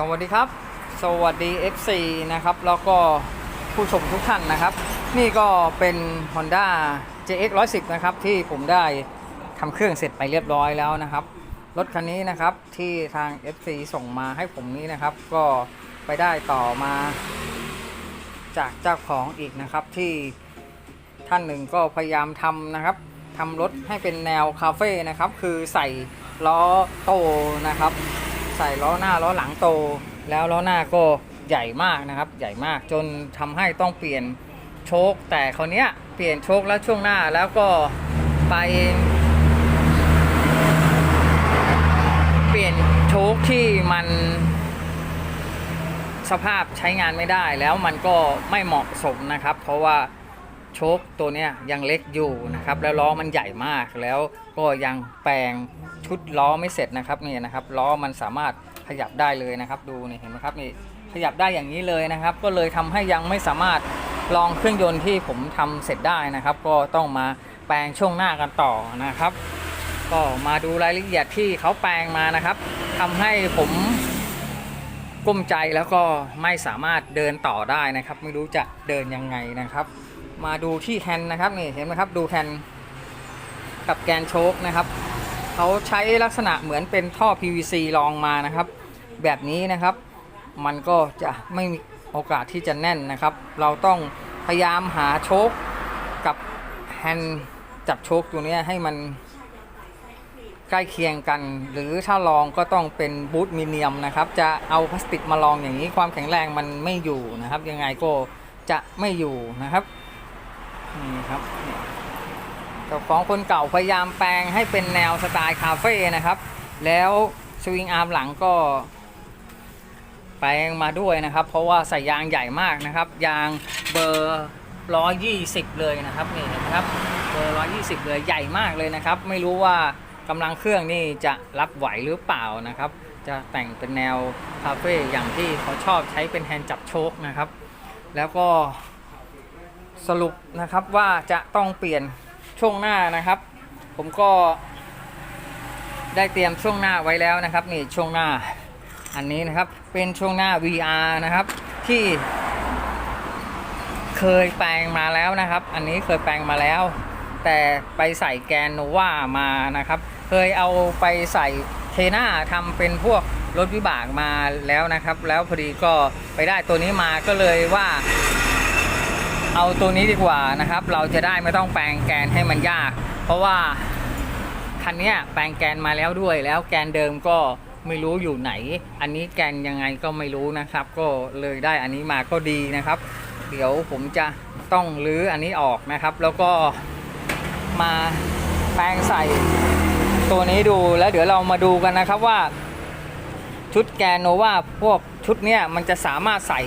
สวัสดีครับ สวัสดี FC นะครับ แล้วก็ผู้ชมทุกท่านนะครับ นี่ก็เป็น Honda JX 110นะครับ ที่ผมได้ทำเครื่องเสร็จไปเรียบร้อยแล้วนะครับ รถคันนี้นะครับที่ทาง FC ส่งมาให้ผมนี้นะครับ ก็ไปได้ต่อมา จากเจ้าของอีกนะครับที่ท่านหนึ่งก็พยายามทำนะครับทำรถให้เป็นแนวคาเฟ่นะครับ คือใส่ล้อโตนะครับ ใส่ล้อหน้าล้อหลังโต แล้วล้อหน้าก็ใหญ่มากนะครับ ใหญ่มากจนทำให้ต้องเปลี่ยนโชคแต่คราวเนี้ยเปลี่ยนโชคแล้วช่วงหน้าแล้วก็ไป เปลี่ยนโชคที่มันสภาพใช้งานไม่ได้แล้วมันก็ไม่เหมาะสมนะครับ เพราะว่า โชคตัวเนี้ยยังเล็กอยู่นะครับ แล้วล้อมันใหญ่มากแล้วก็ยังแปลงชุดล้อไม่เสร็จนะครับนี่นะครับล้อมันสามารถขยับได้เลยนะครับ ดูนี่เห็นไหมครับนี่ขยับได้อย่างนี้เลยนะครับ ก็เลยทำให้ยังไม่สามารถลองเครื่องยนต์ที่ผมทำเสร็จได้นะครับ ก็ต้องมาแปลงช่วงหน้ากันต่อนะครับ ก็มาดูรายละเอียดที่เขาแปลงมานะครับทำให้ผมกุ้มใจแล้วก็ไม่สามารถเดินต่อได้นะครับ ไม่รู้จะเดินยังไงนะครับ มาดูที่แฮนด์นะครับนี่เห็นไหมครับดูแฮนด์กับแกนโชคนะครับเขาใช้ลักษณะเหมือนเป็นท่อ PVC รองมานะครับ แบบนี้นะครับ มันก็จะไม่มีโอกาสที่จะแน่นนะครับ เราต้องพยายามหาโชคกับแฮนด์จับโชคตัวนี้ให้มันใกล้เคียงกัน หรือถ้าลองก็ต้องเป็นบูทมีเนียมนะครับ จะเอาพลาสติกมาลองอย่างนี้ความแข็งแรงมันไม่อยู่นะครับ ยังไงก็จะไม่อยู่นะครับ นี่ครับเจ้าของคนเก่าพยายามแปลงให้เป็นแนวสไตล์คาเฟ่นะครับ แล้วสวิงอาร์มหลังก็ แปลงมาด้วยนะครับ เพราะว่าใส่ยางใหญ่มากนะครับ ยางเบอร์120 เลยนะครับนี่นไหมครับเบอร์120 เลยใหญ่มากเลยนะครับ ไม่รู้ว่ากำลังเครื่องนี่จะรับไหวหรือเปล่านะครับ จะแต่งเป็นแนวคาเฟ่อย่างที่เขาชอบใช้เป็นแฮนด์จับโชคนะครับ แล้วก็ สรุปนะครับว่าจะต้องเปลี่ยนช่วงหน้านะครับ ผมก็ได้เตรียมช่วงหน้าไว้แล้วนะครับนี่ช่วงหน้าอันนี้นะครับเป็นช่วงหน้า VR นะครับ ที่เคยแปลงมาแล้วนะครับ อันนี้เคยแปลงมาแล้ว แต่ไปใส่แกนโนวามานะครับ เคยเอาไปใส่เทน่าทำเป็นพวกรถวิบากมาแล้วนะครับ แล้วพอดีก็ไปได้ตัวนี้มาก็เลยว่า เอาตัวนี้ดีกว่านะครับ เราจะได้ไม่ต้องแปลงแกนให้มันยาก เพราะว่าคันนี้แปลงแกนมาแล้วด้วย แล้วแกนเดิมก็ไม่รู้อยู่ไหน อันนี้แกนยังไงก็ไม่รู้นะครับ ก็เลยได้อันนี้มาก็ดีนะครับ เดี๋ยวผมจะต้องรื้ออันนี้ออกนะครับ แล้วก็มาแปลงใส่ตัวนี้ดูแล้วเดี๋ยวเรามาดูกันนะครับว่าชุดแกนโนวาพวกชุดเนี้ยมันจะสามารถใส่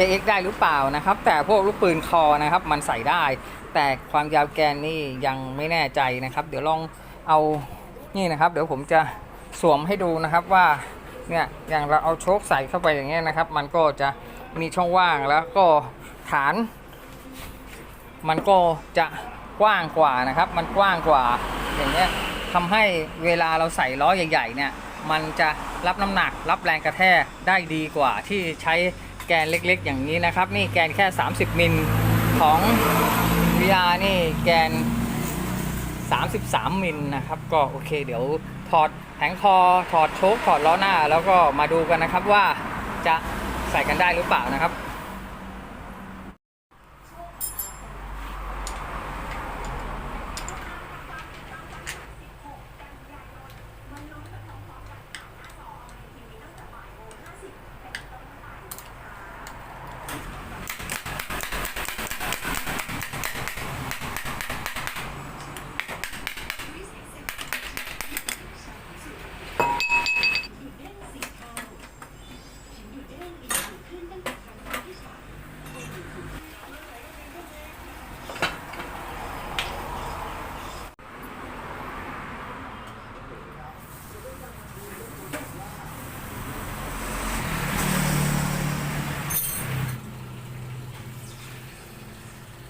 JX ได้หรือเปล่านะครับ แต่พวกลูกปืนคอนะครับ มันใส่ได้ แต่ความยาวแกนนี่ยังไม่แน่ใจนะครับ เดี๋ยวลองเอานี่นะครับ เดี๋ยวผมจะสวมให้ดูนะครับว่าเนี่ยอย่างเราเอาโชคใส่เข้าไปอย่างเงี้ยนะครับ มันก็จะมีช่องว่างแล้วก็ฐาน มันก็จะกว้างกว่านะครับ มันกว้างกว่าอย่างเงี้ยทำให้เวลาเราใส่ล้อใหญ่ ๆ เนี่ย มันจะรับน้ำหนักรับแรงกระแทกได้ดีกว่าที่ใช้ แกนเล็กๆ อย่างนี้นะครับ นี่แกนแค่ 30 มิลของ VR นี่แกน 33 มิลนะครับ ก็โอเคเดี๋ยวถอดแผงคอถอดโชคถอดล้อหน้า แล้วก็มาดูกันนะครับว่าจะใส่กันได้หรือเปล่านะครับ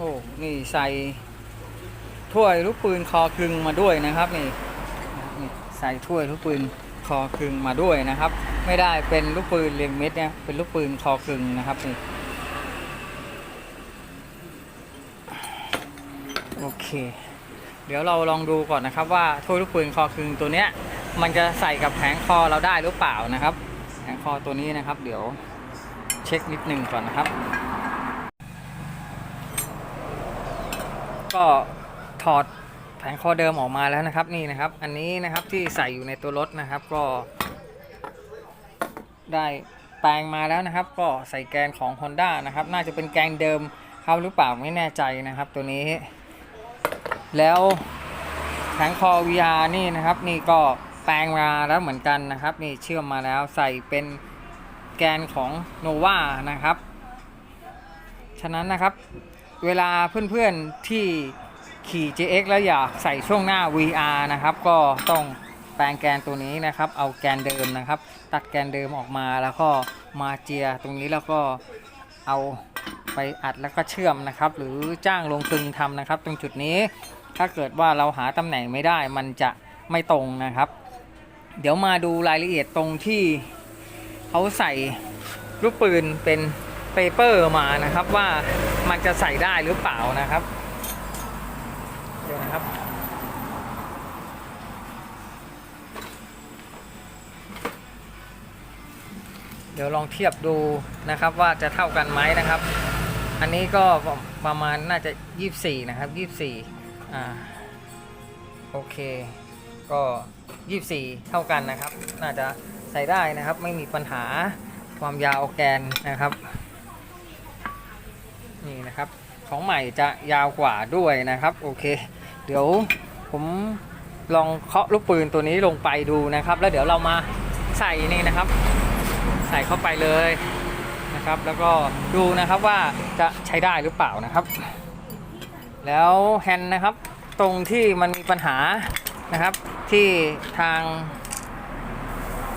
โอ้ นี่ใส่ถ้วยลูกปืนคอกลึงมาด้วยนะครับนี่นี่ใส่ถ้วยลูกปืนคอคอกึ่งมาด้วยนะครับ ไม่ได้เป็นลูกปืนเรียงเม็ดเนี่ยเป็นลูกปืนคอกึ่งนะครับนี่โอเค เดี๋ยวเราลองดูก่อนนะครับว่าถ้วยลูกปืนคอกึ่งตัวเนี้ยมันจะใส่กับแผงคอเราได้หรือเปล่านะครับ แผงคอตัวนี้นะครับ เดี๋ยวเช็คนิดนึงก่อนนะครับ ก็ถอดแผงคอเดิมออกมาแล้วนะครับนี่นะครับ อันนี้นะครับที่ใส่อยู่ในตัวรถนะครับ ก็ ได้แปลงมาแล้วนะครับ ก็ใส่แกนของ Honda นะครับ น่าจะเป็นแกนเดิมเขาหรือเปล่าไม่แน่ใจนะครับ ตัวนี้ แล้วแผงคอ VR นี่นะครับ นี่ก็แปลงมาแล้วเหมือนกันนะครับ นี่เชื่อมมาแล้วใส่เป็นแกนของ Nova นะครับ ฉะนั้นนะครับ เวลาเพื่อนๆที่ขี่ JX แล้วอยากใส่ช่วงหน้า VR นะครับ ก็ต้องแปลงแกนตัวนี้นะครับ เอาแกนเดิมนะครับ ตัดแกนเดิมออกมาแล้วก็มาเจียตรงนี้แล้วก็เอาไปอัดแล้วก็เชื่อมนะครับ หรือจ้างลงกลึงทำนะครับ ตรงจุดนี้ถ้าเกิดว่าเราหาตำแหน่งไม่ได้มันจะไม่ตรงนะครับ เดี๋ยวมาดูรายละเอียดตรงที่เขาใส่ลูกปืนเป็นเปเปอร์มานะครับว่า มันจะใส่ได้หรือเปล่านะครับ เดี๋ยวนะครับ เดี๋ยวลองเทียบดูนะครับว่าจะเท่ากันไหมนะครับ อันนี้ก็ประมาณน่าจะ 24 นะครับ 24 อ่า โอเค ก็ 24 เท่ากันนะครับ น่าจะใส่ได้นะครับ ไม่มีปัญหาความยาวแกนนะครับนี่นะครับ ของใหม่จะยาวกว่าด้วยนะครับ โอเค เดี๋ยวผมลองเคาะลูกปืนตัวนี้ลงไปดูนะครับ แล้วเดี๋ยวเรามาใส่นี่นะครับ ใส่เข้าไปเลยนะครับ แล้วก็ดูนะครับว่าจะใช้ได้หรือเปล่านะครับ แล้วแฮนด์นะครับ ตรงที่มันมีปัญหานะครับ ที่ทาง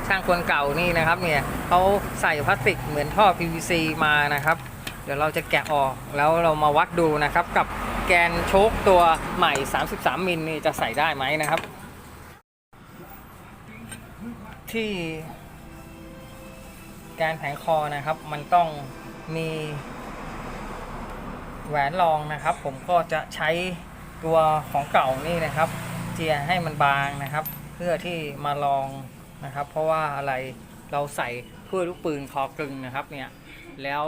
ช่างคนเก่านี่นะครับเนี่ยเขาใส่พลาสติกเหมือนท่อ PVC มานะครับ เดี๋ยวเราจะแกะออกแล้วเรามาวัดดูนะครับ กับแกนโชคตัวใหม่ 33 มิลนี่จะใส่ได้ไหมนะครับ ที่แกนแผงคอนะครับ มันต้องมีแหวนรองนะครับ ผมก็จะใช้ตัวของเก่านี่นะครับ เจียให้มันบางนะครับ เพื่อที่มาลองนะครับ เพราะว่าอะไรเราใส่เพื่อลูกปืนคอกลึงนะครับเนี่ยแล้ว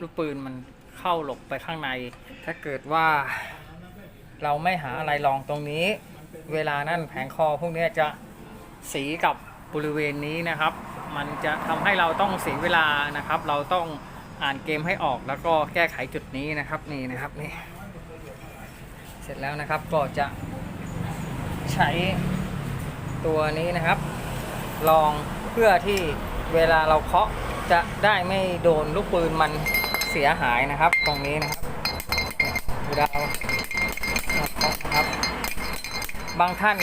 ลูกปืนมันเข้าหลบไปข้างใน ถ้าเกิดว่า เราไม่หาอะไรรองตรงนี้ เวลานั่นแผงคอพวกเนี้ยจะสีกับบริเวณนี้นะครับ มันจะทำให้เราต้องเสียเวลานะครับ เราต้องอ่านเกมให้ออกแล้วก็แก้ไขจุดนี้นะครับนี่นะครับนี่เสร็จแล้วนะครับก็จะใช้ตัวนี้นะครับ ลองเพื่อที่เวลาเราเคาะจะได้ไม่โดนลูกปืนมัน เสียหายนะครับ ตรงนี้นะครับเวลาเราเคาะนะครับ บางท่าน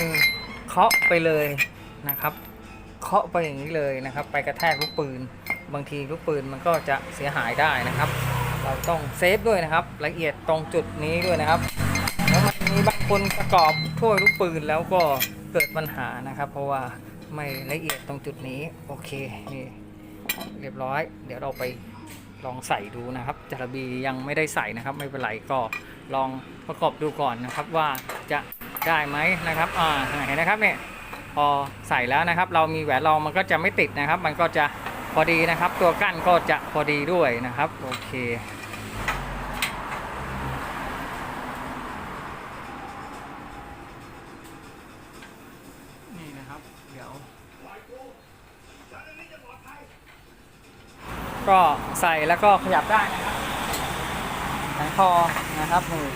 เคาะไปเลยนะครับเคาะไปอย่างนี้เลยนะครับ ไปกระแทกลูกปืน บางทีลูกปืนมันก็จะเสียหายได้นะครับ เราต้องเซฟด้วยนะครับ ละเอียดตรงจุดนี้ด้วยนะครับแล้วมันมีบางคนประกอบถ้วยลูกปืนแล้วก็เกิดปัญหานะครับ เพราะว่าไม่ละเอียดตรงจุดนี้โอเคนี่เรียบร้อย เดี๋ยวเราไป ลองใส่ดูนะครับจารบียังไม่ได้ใส่นะครับ ไม่เป็นไรก็ลองประกอบดูก่อนนะครับว่าจะได้ไหมนะครับอ่าเห็นนะครับเนี่ยพอใส่แล้วนะครับ เรามีแหวนรองมันก็จะไม่ติดนะครับ มันก็จะพอดีนะครับ ตัวกั้นก็จะพอดีด้วยนะครับ โอเค นี่นะครับ เดี๋ยว ก็ใส่แล้วก็ขยับได้นะครับแขนคอนะครับมือ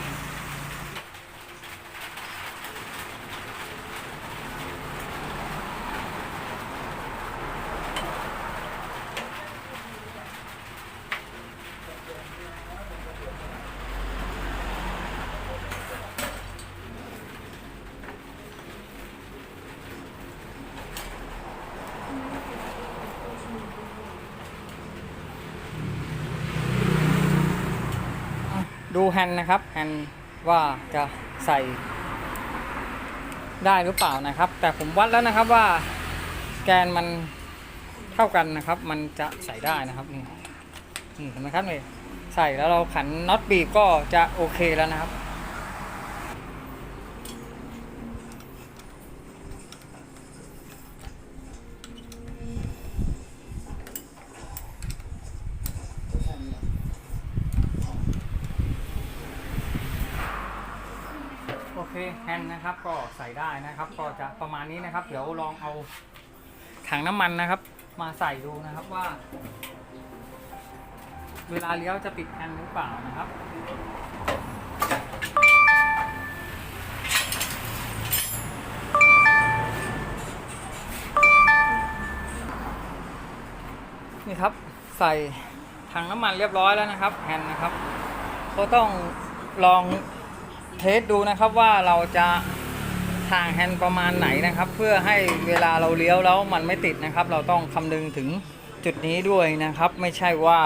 ดู แฮนด์นะครับแฮนด์ว่าจะใส่ได้หรือเปล่านะครับ แต่ผมวัดแล้วนะครับว่าแกนมันเท่ากันนะครับ มันจะใส่ได้นะครับนี่นี่เห็นไหมครับนี่ใส่แล้วเราขันน็อตบีบก็จะโอเคแล้วนะครับ โอเคแฮนด์นะครับก็ใส่ได้นะครับ ก็จะประมาณนี้นะครับ เดี๋ยวลองเอาถังน้ำมันนะครับ มาใส่ดูนะครับว่า เวลาเลี้ยวจะติดแฮนด์หรือเปล่านะครับนี่ครับใส่ถังน้ำมันเรียบร้อยแล้วนะครับแฮนนะครับ ก็ต้องลอง เทสดูนะครับว่าเราจะทางแฮนด์ประมาณไหนนะครับ เพื่อให้เวลาเราเลี้ยวแล้วมันไม่ติดนะครับ เราต้องคำนึงถึงจุดนี้ด้วยนะครับ ไม่ใช่ว่า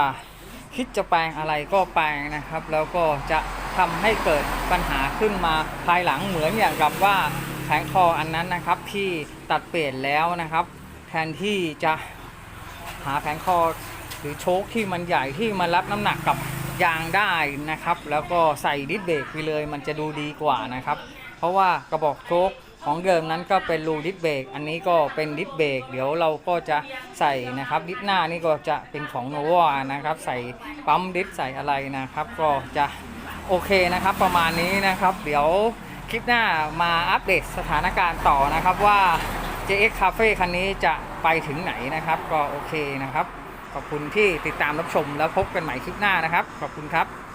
คิดจะแปลงอะไรก็แปลงนะครับ แล้วก็จะทำให้เกิดปัญหาขึ้นมาภายหลังเหมือนอย่างกับว่าแผงคออันนั้นนะครับ ที่ตัดเปลี่ยนแล้วนะครับ แทนที่จะหาแผงคอหรือโชคที่มันใหญ่ที่มันรับน้ำหนักกับ ยางได้นะครับ แล้วก็ใส่ดิสเบรกไปเลย มันจะดูดีกว่านะครับ เพราะว่ากระบอกโชคของเดิมนั้นก็เป็นรูดิสเบรกอันนี้ก็เป็นดิสเบรกเดี๋ยวเราก็จะใส่นะครับดิสหน้านี่ก็จะเป็นของโนวานะครับ ใส่ปั๊มดิสใส่อะไรนะครับ ก็จะโอเคนะครับ ประมาณนี้นะครับ เดี๋ยวคลิปหน้ามาอัปเดตสถานการณ์ต่อนะครับว่า JX Cafe คันนี้จะไปถึงไหนนะครับ ก็โอเคนะครับ ขอบคุณที่ติดตามรับชมแล้วพบกันใหม่คลิปหน้านะครับ ขอบคุณครับ